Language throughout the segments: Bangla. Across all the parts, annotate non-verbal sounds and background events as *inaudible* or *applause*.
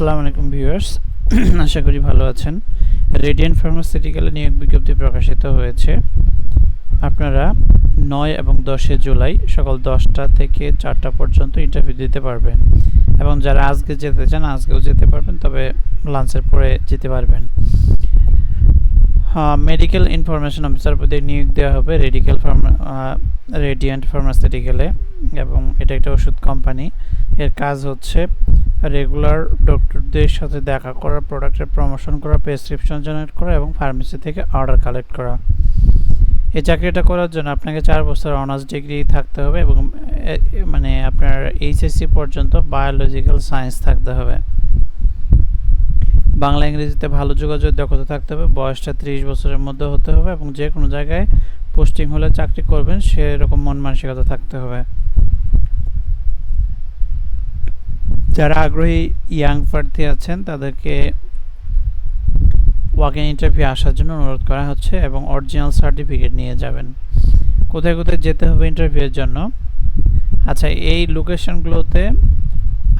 আসসালামু আলাইকুম ভিউয়ার্স। *clears throat* আশা করি ভালো আছেন। রেডিয়েন্ট ফার্মাসিউটিক্যালে নিয়োগ বিজ্ঞপ্তি প্রকাশিত হয়েছে। আপনারা নয় এবং দশে জুলাই সকাল দশটা থেকে চারটা পর্যন্ত ইন্টারভিউ দিতে পারবেন। এবং যারা আজকে যেতে চান, আজকেও যেতে পারবেন, তবে লাঞ্চের পরে যেতে পারবেন। মেডিকেল ইনফরমেশন অফিসার পদে নিয়োগ দেওয়া হবে রেডিক্যাল ফার্মা রেডিয়েন্ট ফার্মাসিউটিক্যালে এবং এটা একটা ওষুধ কোম্পানি এর কাজ হচ্ছে রেগুলার ডক্টরদের সাথে দেখা করা প্রোডাক্টের প্রমোশন করা প্রেসক্রিপশন জেনারেট করা এবং ফার্মেসি থেকে অর্ডার কালেক্ট করা। এই চাকরিটা করার জন্য আপনাকে চার বছর অনার্স ডিগ্রি থাকতে হবে এবং মানে আপনার এইচএসসি পর্যন্ত বায়োলজিক্যাল সায়েন্স থাকতে হবে। বাংলা, ইংরেজিতে ভালো যোগাযোগ দক্ষতা থাকতে হবে, বয়সটা ত্রিশ বছরের মধ্যে হতে হবে এবং যে কোনো জায়গায় পোস্টিং হলে চাকরি করবেন সেরকম মন মানসিকতা থাকতে হবে। যারা আগ্রহী ইয়াং প্রার্থী আছেন, তাদেরকে ওয়াক ইন ইন্টারভিউ আসার জন্য অনুরোধ করা হচ্ছে এবং অরিজিনাল সার্টিফিকেট নিয়ে যাবেন। কোথায় কোথায় যেতে হবে ইন্টারভিউয়ের জন্য? আচ্ছা এই লোকেশনগুলোতে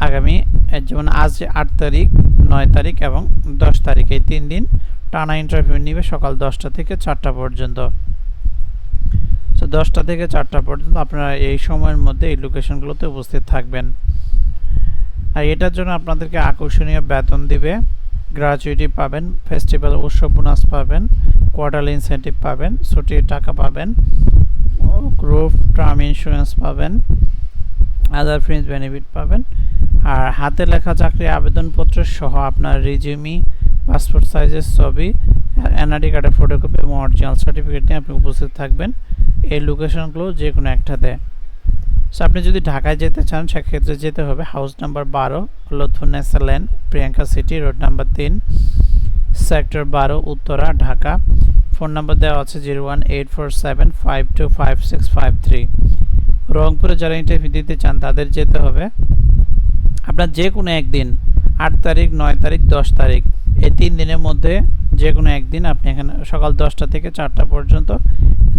আগামী যেমন আজ আট তারিখ, নয় তারিখ এবং দশ তারিখ, এই তিন দিন টানা ইন্টারভিউ নিবে সকাল দশটা থেকে চারটা পর্যন্ত। তো দশটা থেকে চারটা পর্যন্ত আপনারা এই সময়ের মধ্যে এই লোকেশনগুলোতে উপস্থিত থাকবেন। আর এটার জন্য আপনাদেরকে আকর্ষণীয় বেতন দিবে। গ্র্যাচুইটি পাবেন ফেস্টিভ্যাল উৎসব বোনাস পাবেন কোয়ার্টার ইনসেন্টিভ পাবেন, ছুটির টাকা পাবেন গ্রুপ টার্ম ইন্স্যুরেন্স পাবেন আদার ফ্রিন্স বেনিফিট পাবেন, আর হাতে লেখা চাকরি আবেদনপত্র সহ আপনার রিজিউমি পাসপোর্ট সাইজের ছবি এনআরডি কার্ডের ফটোকপি এবং অরিজিনাল সার্টিফিকেট নিয়ে আপনি উপস্থিত থাকবেন। এই লোকেশনগুলো যে কোনো একটাতে। সো আপনি যদি ঢাকায় যেতে চান, সেক্ষেত্রে যেতে হবে হাউস নাম্বার বারো Lathunessa lane Priyanka city road number তিন সেক্টর বারো, উত্তরা, ঢাকা। ফোন নাম্বার দেওয়া আছে zero one eight four seven five two five six five three রংপুরে যারা ইন্টারভিউ দিতে চান, তাদের যেতে হবে। আপনার যে কোনো একদিন, আট তারিখ, নয় তারিখ, দশ তারিখ, এই তিন দিনের মধ্যে যে কোনো একদিন আপনি এখানে সকাল দশটা থেকে চারটা পর্যন্ত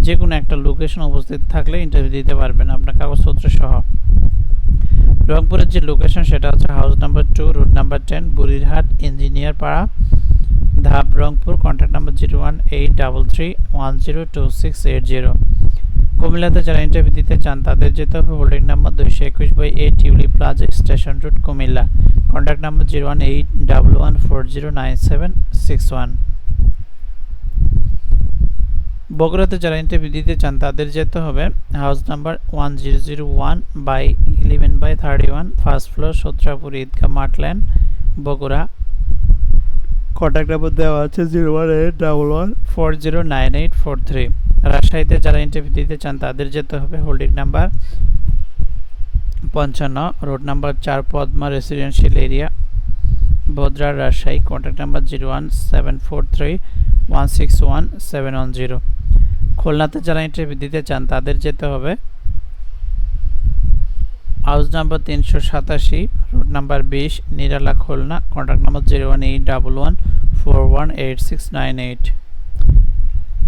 যে কোনো একটা লোকেশন উপস্থিত থাকলে ইন্টারভিউ দিতে পারবেন আপনার কাগজপত্র সহ। রংপুরের যে লোকেশন সেটা হচ্ছে house number two route number ten Burirhat engineer পাড়া, Dhap Rangpur contact number zero one eight double three one zero two six eight zero কুমিল্লাতে যারা ইন্টারভিউ দিতে চান, তাদের যেতে হবে হোল্ডিং নাম্বার দুইশো একুশ by eight টিউলি plaza station road Comilla. Contact number zero one eight double one four zero nine seven six one বগুড়াতে যারা ইন্টারভিউ দিতে চান তাদের যেতে হবে house number one zero zero one by eleven by thirty one first floor Satrapur ঈদগাহ মার্টল্যান্ড বগুড়া। কন্ট্যাক্ট নাম্বার দেওয়া আছে zero one eight double one four zero nine eight four three রাজশাহীতে যারা ইন্টারভিউ দিতে চান তাদের যেতে হবে হোল্ডিং নাম্বার পঞ্চান্ন রোড নাম্বার চার Padma residential area Bhadra Rajshahi. Contact number zero one seven four three one six one seven one zero খুলনাতে যারা ইন্টারভিউ দিতে চান, তাদের যেতে হবে। হাউস নাম্বার তিনশো সাতাশি রোড নাম্বার বিশ, Nirala Khulna contact number zero one eight double one four one eight six nine eight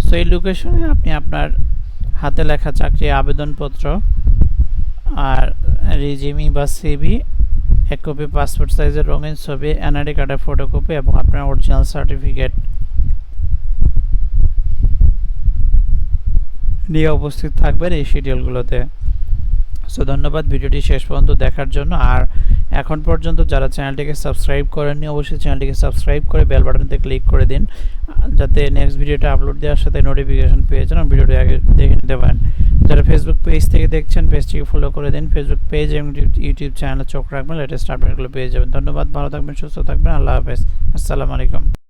so এই লোকেশনে আপনি আপনার হাতে লেখা চাকরি আবেদনপত্র আর রিজিমি বা সিবি এক কপি পাসপোর্ট সাইজের রঙিন ছবি এনআইডি কার্ডের ফটোকপি এবং আপনার অরিজিনাল সার্টিফিকেট নিয়ে উপস্থিত থাকবেন এই শিডিউলগুলোতে সো ধন্যবাদ ভিডিওটি শেষ পর্যন্ত দেখার জন্য। আর এখন পর্যন্ত যারা চ্যানেলটিকে সাবস্ক্রাইব করেননি, অবশ্যই চ্যানেলটিকে সাবস্ক্রাইব করে বেল বাটনতে ক্লিক করে দিন, যাতে নেক্সট ভিডিওটা আপলোড দেওয়ার সাথে নোটিফিকেশন পেয়ে যান ভিডিওটি আগে দেখে নিতে পারেন। যারা ফেসবুক পেজ থেকে দেখছেন পেজটিকে ফলো করে দিন। ফেসবুক পেজ এবং ইউটিউব চ্যানেলে চোখ রাখবেন লেটেস্ট আপডেটগুলো পেয়ে যাবেন। ধন্যবাদ, ভালো থাকবেন, সুস্থ থাকবেন, আল্লাহ হাফেজ। আসসালামু আলাইকুম।